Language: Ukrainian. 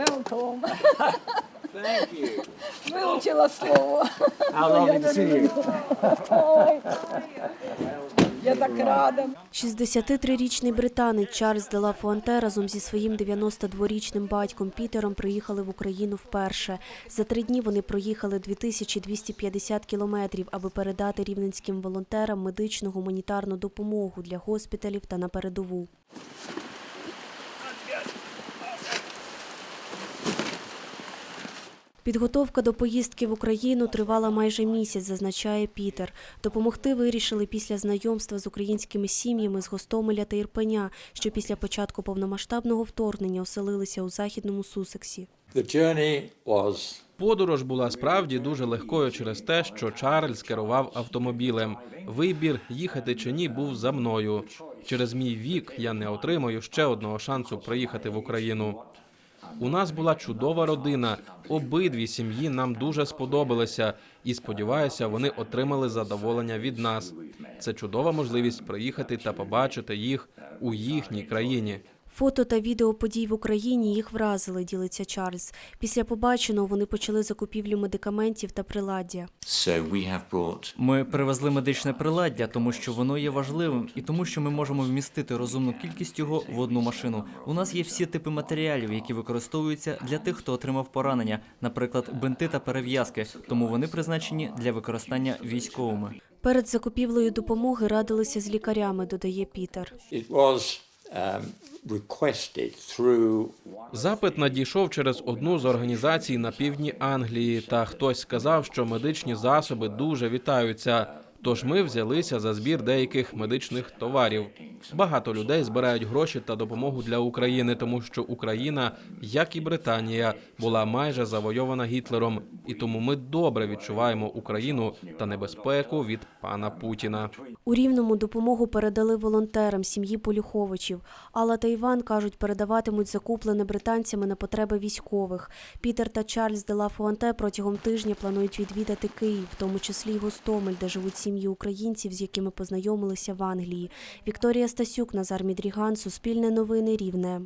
Welcome. Thank you. Вивчила слово. How lovely to see you. Ой. Я так рада. 63-річний британець Чарльз де Ла Фуанте разом зі своїм 92-річним батьком Пітером приїхали в Україну вперше. За три дні вони проїхали 2250 кілометрів, аби передати рівненським волонтерам медичну гуманітарну допомогу для госпіталів та на передову. Підготовка до поїздки в Україну тривала майже місяць, зазначає Пітер. Допомогти вирішили після знайомства з українськими сім'ями з Гостомеля та Ірпеня, що після початку повномасштабного вторгнення оселилися у західному Сусексі. The Подорож була справді дуже легкою через те, що Чарльз керував автомобілем. Вибір їхати чи ні був за мною. Через мій вік я не отримаю ще одного шансу приїхати в Україну. У нас була чудова родина. Обидві сім'ї нам дуже сподобалися, і сподіваюся, вони отримали задоволення від нас. Це чудова можливість приїхати та побачити їх у їхній країні. Фото та відео подій в Україні їх вразили, ділиться Чарльз. Після побаченого вони почали закупівлю медикаментів та приладдя. Ми привезли медичне приладдя, тому що воно є важливим, і тому, що ми можемо вмістити розумну кількість його в одну машину. У нас є всі типи матеріалів, які використовуються для тих, хто отримав поранення, наприклад, бинти та перев'язки. Тому вони призначені для використання військовими. Перед закупівлею допомоги радилися з лікарями, додає Пітер. Through Запит надійшов через одну з організацій на півдні Англії, та хтось сказав, що медичні засоби дуже вітаються. Тож ми взялися за збір деяких медичних товарів. Багато людей збирають гроші та допомогу для України, тому що Україна, як і Британія, була майже завойована Гітлером, і тому ми добре відчуваємо Україну та небезпеку від пана Путіна. У Рівному допомогу передали волонтерам сім'ї Полюховичів. Алла та Іван кажуть, передаватимуть закуплене британцями на потреби військових. Пітер та Чарльз де Ла Фуанте протягом тижня планують відвідати Київ, в тому числі й Гостомель, де живуть сім'ї українців, з якими познайомилися в Англії. Вікторія Стасюк, Назар Мідріган, Суспільне новини Рівне.